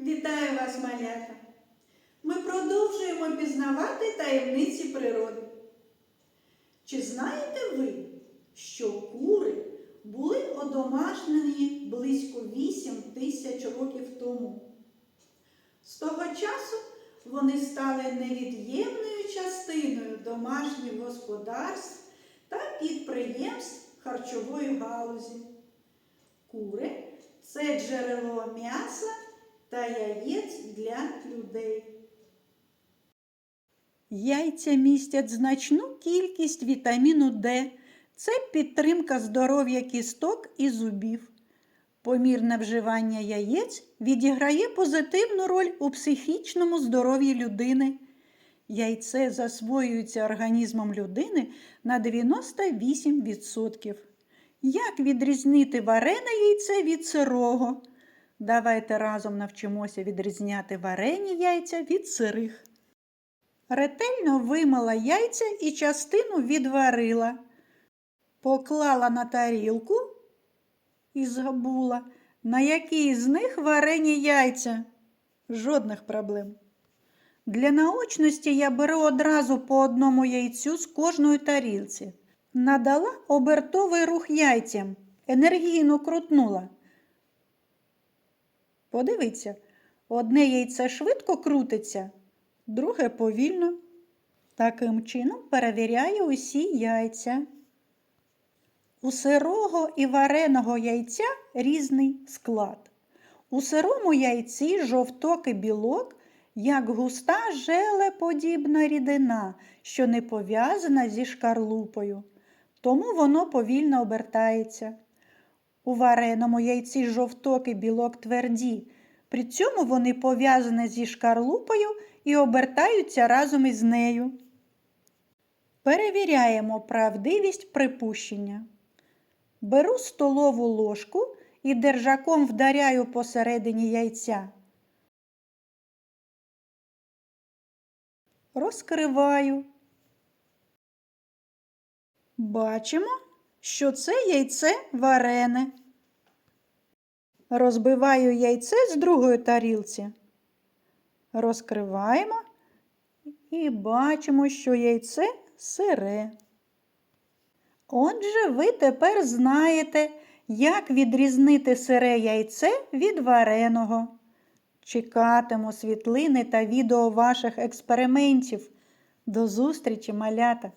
Вітаю вас, малята! Ми продовжуємо пізнавати таємниці природи. Чи знаєте ви, що кури були одомашнені близько 8 тисяч років тому? З того часу вони стали невід'ємною частиною домашніх господарств та підприємств харчової галузі. Кури це джерело м'яса та яєць для людей. Яйця містять значну кількість вітаміну Д. Це підтримка здоров'я кісток і зубів. Помірне вживання яєць відіграє позитивну роль у психічному здоров'ї людини. Яйце засвоюється організмом людини на 98%. Як відрізнити варене яйце від сирого? Давайте разом навчимося відрізняти варені яйця від сирих. Ретельно вимила яйця і частину відварила. Поклала на тарілку і забула, на якій з них варені яйця. Жодних проблем. Для наочності я беру одразу по одному яйцю з кожної тарілці. Надала обертовий рух яйцям, енергійно крутнула. Подивіться, одне яйце швидко крутиться, друге повільно. Таким чином перевіряю усі яйця. У сирого і вареного яйця різний склад. У сирому яйці жовток і білок, як густа желеподібна рідина, що не пов'язана зі шкарлупою, тому воно повільно обертається. У вареному яйці жовток і білок тверді, при цьому вони пов'язані зі шкарлупою і обертаються разом із нею. Перевіряємо правдивість припущення. Беру столову ложку і держаком вдаряю посередині яйця. Розкриваю. Бачимо, що це яйце варене. Розбиваю яйце з другої тарілці. Розкриваємо і бачимо, що яйце сире. Отже, ви тепер знаєте, як відрізнити сире яйце від вареного. Чекатиму світлини та відео ваших експериментів. До зустрічі, малята!